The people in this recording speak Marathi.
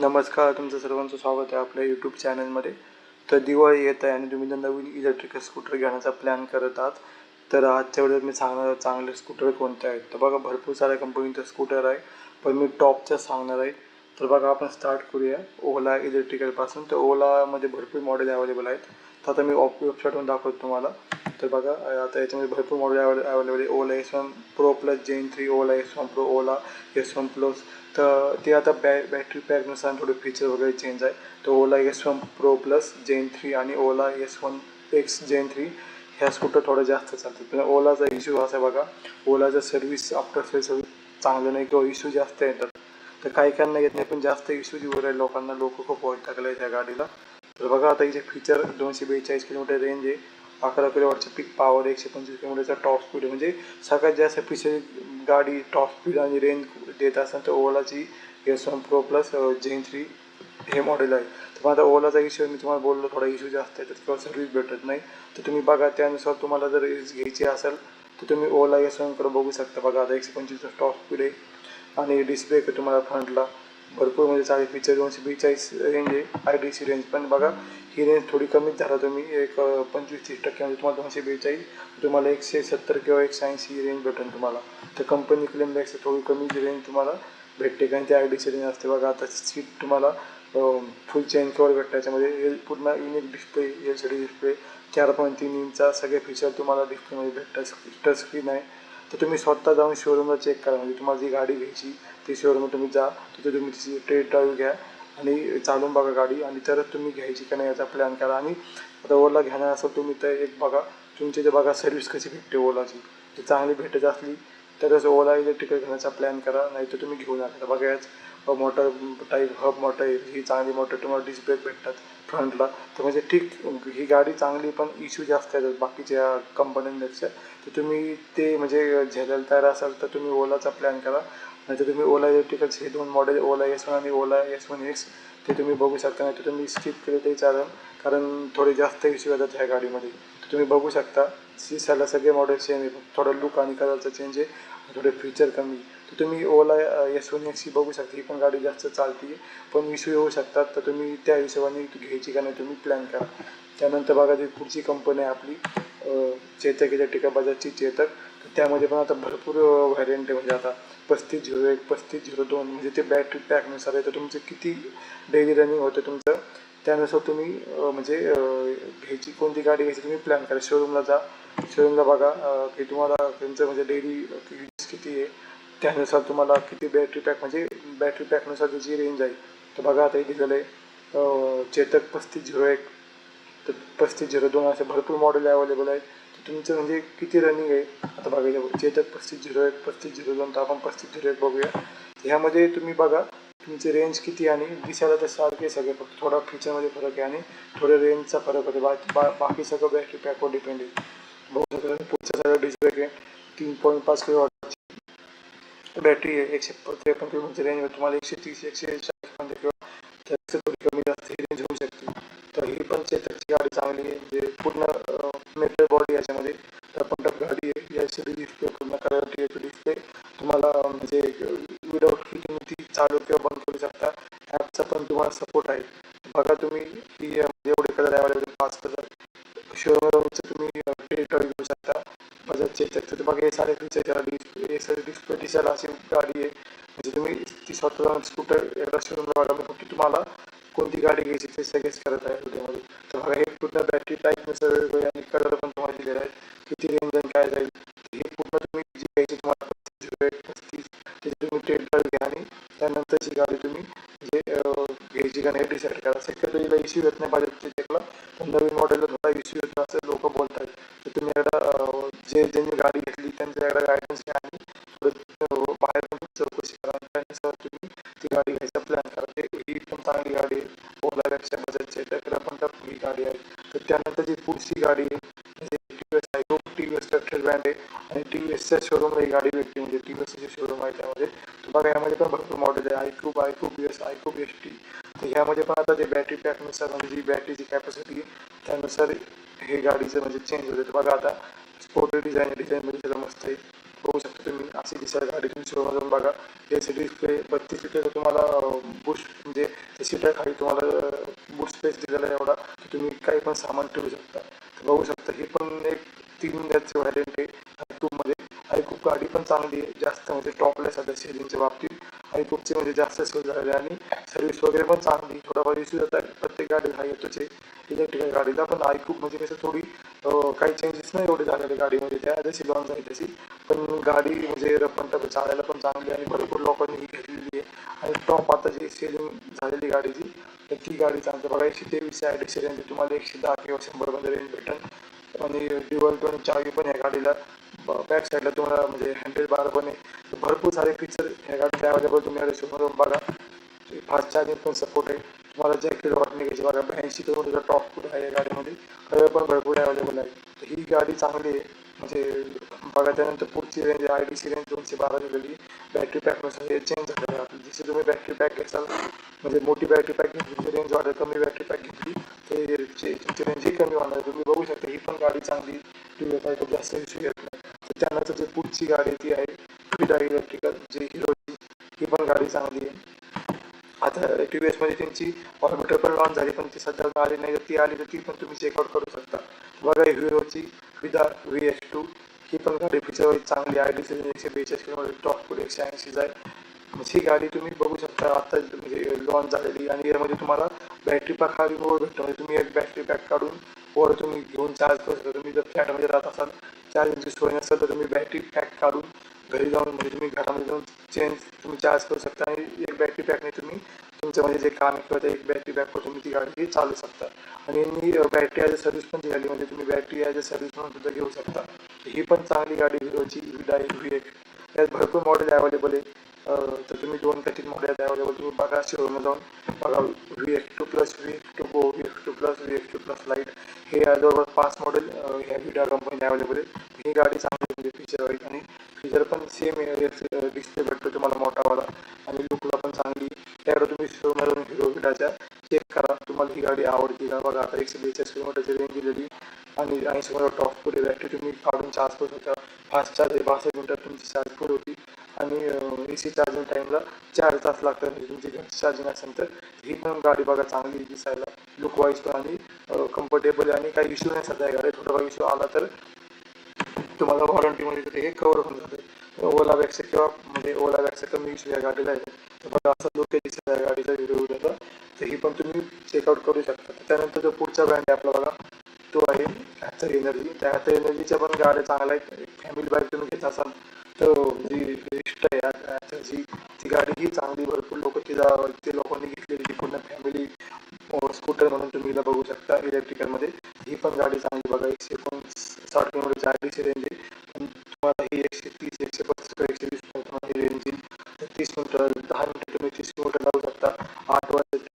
नमस्कार तुमचं सर्वांचं स्वागत आहे आपल्या यूट्यूब चॅनलमध्ये तर दिवाळी येत आहे आणि तुम्ही जर नवीन इलेक्ट्रिकल स्कूटर घेण्याचा प्लॅन करत आहात. तर आजच्या वेळेस मी सांगणार चांगले स्कूटर कोणते आहेत. तर बघा भरपूर साऱ्या कंपनीचे स्कूटर आहे पण मी टॉपचं सांगणार आहे. तर बघा आपण स्टार्ट करूया. ओला इलेक्ट्रिकलपासून तर ओलामध्ये भरपूर मॉडेल अवेलेबल आहेत. तर आता मी ऑप वेबसाईटवरून दाखवतो तुम्हाला. तर बघा आता याच्यामध्ये भरपूर मॉडेल अवेलेबल आहे. Ola S one pro plus gen three Ola S one pro Ola S one plus तर ते आता बॅ बॅटरी पॅकनुसार थोडे फीचर वगैरे चेंज आहे. तर Ola S one pro plus gen three आणि Ola S one X gen three ह्या स्कूटर थोडं जास्त चालतात. पण ओलाचा इश्यू असा आहे बघा ओलाचा सर्व्हिस आफ्टर सेल सर्व्हिस चांगलं नाही किंवा इश्यू जास्त येतात तर. काही काहींना येत नाही पण जास्त इश्यू येऊ वगैरे लोकांना. लोक खूप वाईट टाकले त्या गाडीला. तर बघा आता हिचे फीचर दोनशे बेचाळीस किलोमीटर रेंज आहे अकरा किलोवॉटचं पीक पॉवर एकशे पंचवीस किलोमीटरचा टॉप स्पीड म्हणजे सगळ्यात जास्त फीचर गाडी टॉप स्पीड आणि रेंज देत असाल तर ओलाची S one pro plus gen three हे मॉडेल आहे. तर मग आता ओलाचा इश्यू मी तुम्हाला बोललो थोडा इश्यू जास्त आहे तर किंवा सर्व्हिस भेटत नाही. तर तुम्ही बघा त्यानुसार तुम्हाला जर घ्यायची असेल तर तुम्ही ओला एस वनकडे बघू शकता. बघा आता एकशे पंचवीसचा टॉप स्पीड आहे आणि डिस्प्ले तुम्हाला फ्रंटला भरपूर म्हणजे चाळीस फीचर दोनशे बेचाळीस रेंज आहे. आय डी सी रेंज पण बघा. ही रेंज थोडी कमीच झाला तुम्ही. एक पंचवीस तीस टक्के म्हणजे तुम्हाला दोनशे बेचाळीस तुम्हाला एकशे सत्तर किंवा एकशे ऐंशी रेंज भेटेल तुम्हाला. तर कंपनी क्लेमपेक्षा थोडी कमी रेंज तुम्हाला भेटते. कारण ती आय डी सी रेंज असते बघा. आता सीट तुम्हाला फुल चेंज कवर भेटतं. त्याच्यामध्ये एल पूर्ण unique display L C D display चार पॉईंट तीन इंचचा सगळे फीचर तुम्हाला डिस्प्लेमध्ये भेटतात. टच स्क्रीन आहे. तर तुम्ही स्वतः जाऊन शोरूमला चेक करा. म्हणजे तुम्हाला जी गाडी घ्यायची ती शोरूमला तुम्ही जा. तिथे तुम्ही तिची टेस्ट ड्राईव्ह घ्या आणि चालून बघा गाडी आणि तरच तुम्ही घ्यायची का नाही याचा प्लॅन करा. आणि आता ओला घेणार असेल तुम्ही तर एक बघा तुमची ते बघा सर्व्हिस कशी भेटते ओलाची. ती चांगली भेटत असली तरच ओला इलेक्ट्रिकल घेण्याचा प्लॅन करा. नाही तर तुम्ही घेऊन आला बघा याच मोटर टाईप हब मोटर ही चांगली मोटर तुम्हाला डिस्प्ले भेटतात. फ्रंटला तर म्हणजे ठीक ही गाडी चांगली पण इश्यू जास्त आहेत बाकीच्या कंपन्यांपेक्षा तर तुम्ही ते म्हणजे झेलायला तयार असाल तर तुम्ही ओलाचा प्लॅन करा. नाही तर तुम्ही ओला इलेक्ट्रिकल्स हे दोन मॉडेल ओला एस वन आणि ओला एस वन एक्स ते तुम्ही बघू शकता. नाही तर तुम्ही स्किप केले तरी चालेल. कारण थोडे जास्त इश्यू येतात ह्या गाडीमध्ये. तर तुम्ही बघू शकता. सी सगळे मॉडेल सेम आहे. थोडं लुक आणि कलरचा चेंज आहे. थोडे फीचर कमी. तर तुम्ही ओला एस वन एक्स बघू शकता. ही पण गाडी जास्त चालते पण इश्यू येऊ शकतात. तर तुम्ही त्या हिशोबाने घ्यायची का नाही तुम्ही प्लॅन करा. त्यानंतर बघा जी पुढची कंपनी आहे आपली चेतक टिका बजाजची चेतक. तर त्यामध्ये पण आता भरपूर व्हॅरियंट आहे. म्हणजे आता पस्तीस झिरो एक पस्तीस झिरो दोन. म्हणजे ते बॅटरी पॅकनुसार आहे. तर तुमचं किती डेली रनिंग होतं तुमचं? त्यानुसार तुम्ही म्हणजे घ्यायची कोणती गाडी घ्यायची तुम्ही प्लॅन करा. शोरूमला जा. शोरूमला बघा की तुम्हाला त्यांचं म्हणजे डेली किती आहे त्यानुसार तुम्हाला किती बॅटरी पॅक म्हणजे बॅटरी पॅकनुसार त्याची रेंज आहे. तर बघा आता इथे झालं आहे चेतक पस्तीस झिरो एक. तर पस्तीस झिरो दोन असे भरपूर मॉडेल अवेलेबल आहेत. तर तुमचं म्हणजे किती रनिंग आहे? आता बघायचं चेतक पस्तीस झिरो एक पस्तीस झिरो दोन तर आपण पस्तीस झिरो एक बघूया. ह्यामध्ये तुम्ही बघा तुमची रेंज किती आणि दिसायला तर सारखे सगळे फक्त थोडा फीचरमध्ये फरक आहे आणि थोडं रेंजचा फरक होतो. बाकी बा बाकी सगळं बॅटरी पॅकवर डिपेंड आहे. बघू शकता पुढचं सगळं डिस्प्ले आहे. तीन पॉईंट पाच किलो बॅटरी आहे एकशे त्रेपन्न किलोमीटर रेंज तुम्हाला एकशे तीस एकशे चाळीसपर्यंत किंवा त्याचं थोडी कमी जास्त रेंज होऊ शकते. तर ही पण चेतकची गाडी चांगली आहे जे पूर्ण मेटल बॉडी याच्यामध्ये. तर पण गाडी आहे या सी डिस्प्ले पूर्ण कलर टी डिस्प्ले तुम्हाला म्हणजे विदाऊट तुम्ही ती चालू किंवा बंद करू शकता. ॲपचा पण तुम्हाला सपोर्ट आहे. बघा तुम्ही की एवढे कलर अवेलेबल पाच कलर शोरूमचं तुम्ही टेरिटॉरी घेऊ शकता. बजाज चेतक तर बघा हे सारे फीचर त्याला डिस्प्ले पेटीसाला अशी गाडी आहे म्हणजे तुम्ही ती स्वतः स्कूटर एकदा शोरूमला बघा मी फक्त तुम्हाला कोणती गाडी घ्यायची ते सगळेच करत आहे व्हिडिओमध्ये तर बघा हे पूर्ण बॅटरी टाईप सर्व आणि कलर पण तुम्हाला दिलेला आहे किती गाडी घ्यायचा प्लॅन करा ते ही पण चांगली गाडी आहे. ओलापेक्षा बजाजची त्याकडे पण त्या ही गाडी आहे. तर त्यानंतर जी पुढची गाडी आहे टी व्ही एस आहे. T V S tractor brand आहे. आणि टी व्ही एसच्या शोरूमला ही गाडी भेटते म्हणजे टी व्ही एसचे शोरूम आहे त्यामध्ये. तुम्हाला बघा यामध्ये पण भरपूर मॉडेल आहे. IQube iQube S iQube S T तर ह्यामध्ये पण आता ते बॅटरी पॅकनुसार म्हणजे जी बॅटरीची कॅपॅसिटी आहे त्यानुसार हे गाडीचं म्हणजे चेंज होते बघा आता स्पोर्ट डिझाईन डिझाईनमध्ये त्याला मस्त आहे. बघू शकता तुम्ही. अशी दिसायला गाडी तुम्ही शोरूममधून बघा. हे सी डिस्प्ले बत्तीस सीटर तुम्हाला बुश म्हणजे सीटर खाली तुम्हाला बुश स्पेस दिलेला आहे एवढा की तुम्ही काही पण सामान ठेवू शकता. तर बघू शकता हे पण एक तीन याचे व्हॅरियंट आहे टूमध्ये आई खूप गाडी पण चांगली आहे. जास्त म्हणजे टॉपला सध्या सेलिंगच्या बाबतीत. आई खूपचे म्हणजे जास्त सेल झालेले आणि सर्व्हिस वगैरे पण चांगली थोडाफार इश्यू जातात. प्रत्येक गाडी हा येतोच आहे. इलेक्ट्रिकल गाडीला पण आई खूप म्हणजे कसं थोडी काही चेंजेस नाही एवढे झालेले गाडीमध्ये. त्या जशी लॉन्च झाली तशी. पण गाडी म्हणजे रपण टप चालायला पण चांगली आणि भरपूर लोकांनी ही घेतलेली आहे. आणि टॉप आता जी सेलिंग झालेली गाडीची तर ती गाडी चांगली बघा एकशे तेवीस ॲडिशे रेंज तुम्हाला एकशे दहा किंवा शंभरमध्ये रेंज भेटेल. आणि ड्युअल टोन चावी पण या गाडीला बॅक साईडला तुम्हाला म्हणजे हँडल बार पण आहे. भरपूर सारे फीचर ह्या गाडीचे अवेलेबल तुम्ही शोरूम बघा. फास्ट चार्जिंग पण सपोर्ट आहे. तुम्हाला जे किलो वाटणे घ्यायची बघा ब्याऐंशी किलोमीटर टॉप कुठे आहे या गाडीमध्ये कलर पण भरपूर अवेलेबल आहे तर ही गाडी चांगली आहे म्हणजे बघा त्यानंतर पुढची range I D C range दोनशे बारा निघाली बॅटरी पॅकनुसार हे चेंज झालेलं आहे जसे तुम्ही बॅटरी पॅक घ्याल म्हणजे मोठी बॅटरी पॅक घेतली रेंज वाढेल कमी बॅटरी पॅक घेतली तर तुमची रेंजही कमी होणार तुम्ही बघू शकता ही पण गाडी चांगली टू खूप जास्त इश्यू येत नाही तर त्यानंतर जी पुढची गाडी ती आहे फिडा इलेक्ट्रिकल जी हिरोची ही पण गाडी चांगली आहे आता टी व्ही एसमध्ये त्यांची ऑर्बिटर पण लॉन्च झाली पण ती सध्या आली नाही. तर ती आली तर ती पण तुम्ही चेकआउट करू शकता. बघा हिरोची विदा व्ही एच टू ही पण गाडी फीचर चांगली आहे. डिसिजन एकशे बेचाळीस किलोमीटर टॉप पुढे एकशे ऐंशीच आहे ही गाडी तुम्ही बघू शकता. आता म्हणजे लॉन्च झालेली आणि यामध्ये तुम्हाला बॅटरी पॅक हा रिमोव्हर भेटतो. म्हणजे तुम्ही एक बॅटरी पॅक काढून वर तुम्ही घेऊन चार्ज करू शकता. तुम्ही जर फ्लॅटमध्ये राहत असाल चार्जिंगची सोय नसेल तर तुम्ही बॅटरी पॅक काढून घरी जाऊन म्हणजे तुम्ही घरामध्ये जाऊन चेंज तुम्ही चार्ज करू शकता आणि एक बॅटरी बॅकने तुम्ही तुमचं म्हणजे जे काम किंवा ते एक बॅटरी बॅकवर तुम्ही ती गाडी ही चालू शकता. आणि यांनी बॅटरी ॲज अ सर्व्हिस पण दिली म्हणजे तुम्ही बॅटरी ॲज अ सर्व्हिस म्हणून सुद्धा घेऊ शकता. ही पण चांगली गाडी हिरोची विडा व्ही एक यात भरपूर मॉडेल अवेलेबल आहे. तर तुम्ही दोन का तीन मॉडेल अवेलेबल तुम्ही बघा शोरूमला जाऊन. बघा V X two plus V X two go V X two plus V X two plus lite हे जवळपास पाच मॉडेल ह्या व्हिडा कंपनीने अवेलेबल आहे ही गाडी चांगली म्हणजे फीचर आहेत आणि जर पण सेम डिस्प्ले भेटतो तुम्हाला मोठावाला आणि लुकला पण चांगली त्याकडे तुम्ही शोरूमला हिरो विडाच्या चेक करा. तुम्हाला ही गाडी आवडते का? बघा आता एकशे बेचाळीस किलोमीटरची रेंज दिलेली आणि ऐंशी मला टॉप पुढे बॅटरी तुम्ही काढून चार्ज करू शकता. फास्ट चार्ज आहे बासष्ट मिनटात तुमची चार्ज फुल होती. आणि ए सी चार्जिंग टाईमला चार तास लागतात. म्हणजे तुमची घरची चार्जिंग असेल तर ही पण गाडी बघा चांगली दिसायला. लुक वाईज पण आणि कम्फर्टेबल आणि काही इश्यू नाही सध्या गाडी थोडा इश्यू आला तर तुम्हाला वॉरंटीमध्ये तर हे कवर होऊन जाते किंवा म्हणजे ओला बॅगचं कमी या गाडीला आहे. तर बघा असं लोक दिसत आहे गाडीचा व्हिडिओ उद्याचा तर ही पण तुम्ही चेकआउट करू शकता. त्यानंतर जो पुढचा ब्रँड आहे आपला बघा तो आहे ॲथर एनर्जी त्या ॲथर एनर्जीच्या पण गाड्या चांगल्या आहेत. फॅमिली बाईक तुम्ही घेत असाल तर जी रिस्ट आहे ॲथरची ती गाडी ही चांगली भरपूर लोक तिला ते लोकांनी घेतलेली ती पूर्ण फॅमिली स्कूटर म्हणून तुम्ही तिला बघू शकता इलेक्ट्रिकलमध्ये ही पण गाडी चांगली बघा एकशे तुम्हाला ही एकशे तीस एकशे पस्तीस एकशे वीस तुम्हाला ही रेंज तीस मिनटं दहा मिनटं तुम्ही तीस किलोमीटर लावू शकता आठ वाजता